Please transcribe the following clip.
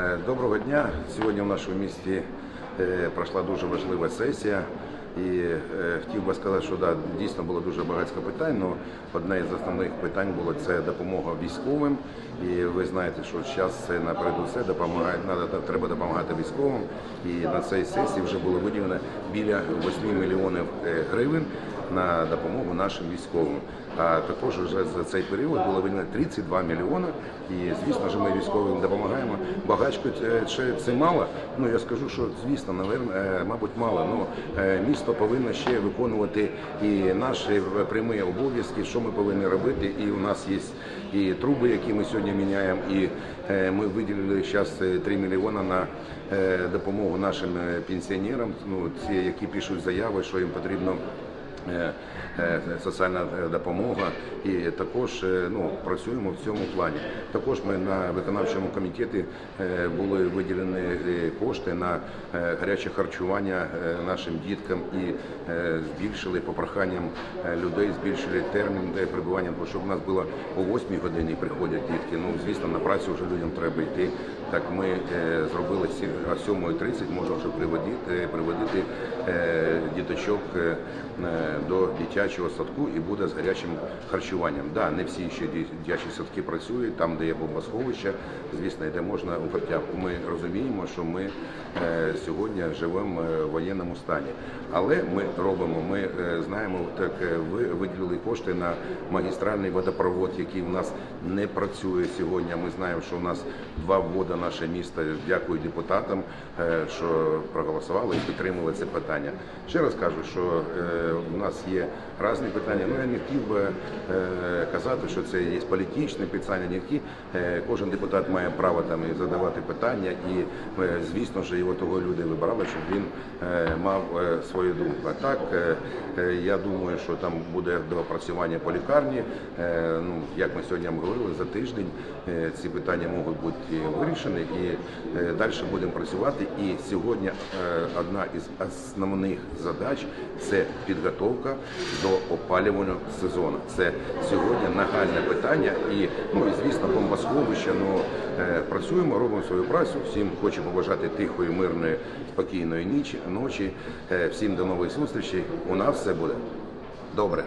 Е, Доброго дня. Сьогодні в нашому місті е, пройшла дуже важлива сесія. І е, хотів би сказати, що да, дійсно було дуже багато питань. але одне з основних питань було це допомога військовим. І ви знаєте, що зараз це напереду все допомагає, треба допомагати військовим. І на цій сесії вже було виділено біля 8 мільйонів е, гривень на допомогу нашим військовим. А також вже за цей період було виділено 32 мільйони. І звісно ж, ми військовим допомагаємо. Багачко це, це- мало. Ну я скажу, що звісно, е, мабуть, мало. Ну е, місто повинно ще виконувати і наші прямі обов'язки, що ми повинні робити. І у нас є і труби, які ми сьогодні міняємо, і е, ми виділили зараз 3 мільйони на е, допомогу нашим е, пенсіонерам, ну ці, які пишуть заяви, що їм потрібно. Е, е, соціальна е, допомога і також ну, працюємо в цьому плані. Також ми на виконавчому комітеті були виділені кошти на гаряче харчування нашим діткам і збільшили по проханням людей, збільшили термін перебування, бо щоб у нас було о 8 годині приходять дітки. Ну звісно, на працю вже людям треба йти. Так ми зробили сі- о 7.30 можна вже приводити, приводити діточок е, е, до дитячого садку і буде з гарячим харчуванням. Да, не всі ще дитячі садки працюють, там, де є бомбосховище, звісно, і де можна укриття. Ми розуміємо, що ми е, сьогодні живемо в воєнному стані. Але ми робимо, ми знаємо, так ви виділили кошти на магістральний водопровод, який у нас не працює сьогодні. Ми знаємо, що у нас два ввода наше місто. Дякую депутатам, що проголосували і підтримали це питання. Ще раз кажу, що е, у нас є різні питання. Ну я не хотів би е, казати, що це є політичне питання. Не хотів. Е, Кожен депутат має право там і задавати питання, і звісно ж його того люди вибирали, щоб він мав свою думку. А так я думаю, що там буде доопрацювання по лікарні. Ну як ми сьогодні говорили, за тиждень ці питання можуть бути вирішені, і далі будемо працювати. І сьогодні одна із основних задач це підготовка до опалювального сезону. Це сьогодні нагальне питання, і ну і звісно, бомбосховище. Ну е, працюємо, робимо свою працю. Всім хочу побажати тихої, мирної, спокійної нічі, ночі. Е, Всім до нових зустрічей. У нас все буде добре.